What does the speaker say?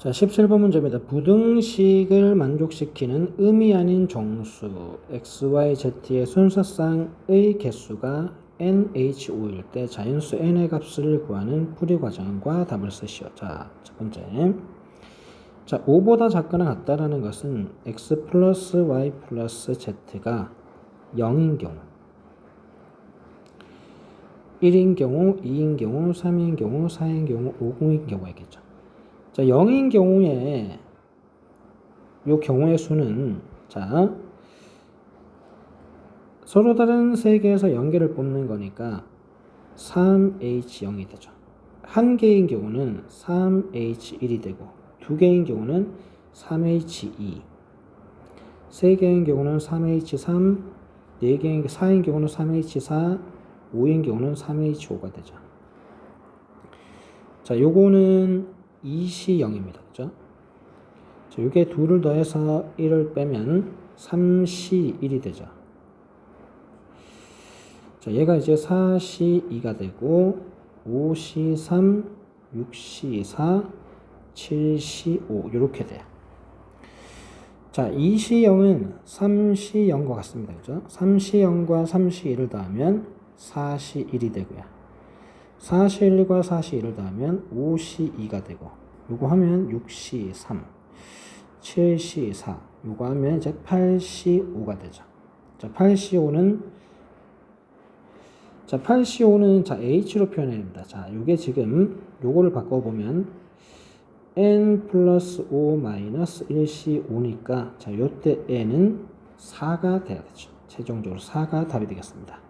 자, 17번 문제입니다. 부등식을 만족시키는 의미 아닌 정수 x, y, z의 순서쌍의 개수가 n, h, o일 때 자연수 n의 값을 구하는 풀이 과정과 답을 쓰시오. 자, 첫 번째. 자, 5보다 작거나 같다라는 것은 x 플러스 y 플러스 z가 0인 경우 1인 경우, 2인 경우, 3인 경우, 4인 경우, 5인 경우이겠죠. 자, 0인 경우에 요 경우의 수는 자 서로 다른 세 개에서 연계를 뽑는 거니까 3H0이 되죠. 한 개인 경우는 3H1이 되고 두 개인 경우는 3H2 세 개인 경우는 3H3 네 개인 4인 경우는 3H4 5인 경우는 3H5가 되죠. 자, 요거는 2시0입니다. 그죠? 자, 요게 둘을 더해서 1을 빼면 3시 1이 되죠. 자, 얘가 이제 4시 2가 되고 5시 3, 6시 4, 7시 5 이렇게 돼요. 자, 2시 0은 3시 0과 같습니다. 그죠? 3시 0과 3시 1을 더하면 4시 1이 되고요. 4시1과 4시1을 더하면 5시2가 되고 요거 하면 6시3 7시4 요거 하면 이제 8시5가 되죠. 자, 8시5는 자, 8시5는 자, h로 표현해야 됩니다. 자, 요게 지금 요거를 바꿔 보면 n 플러스 5 마이너스 1시5니까 자, 요때 n은 4가 돼야 되죠. 최종적으로 4가 답이 되겠습니다.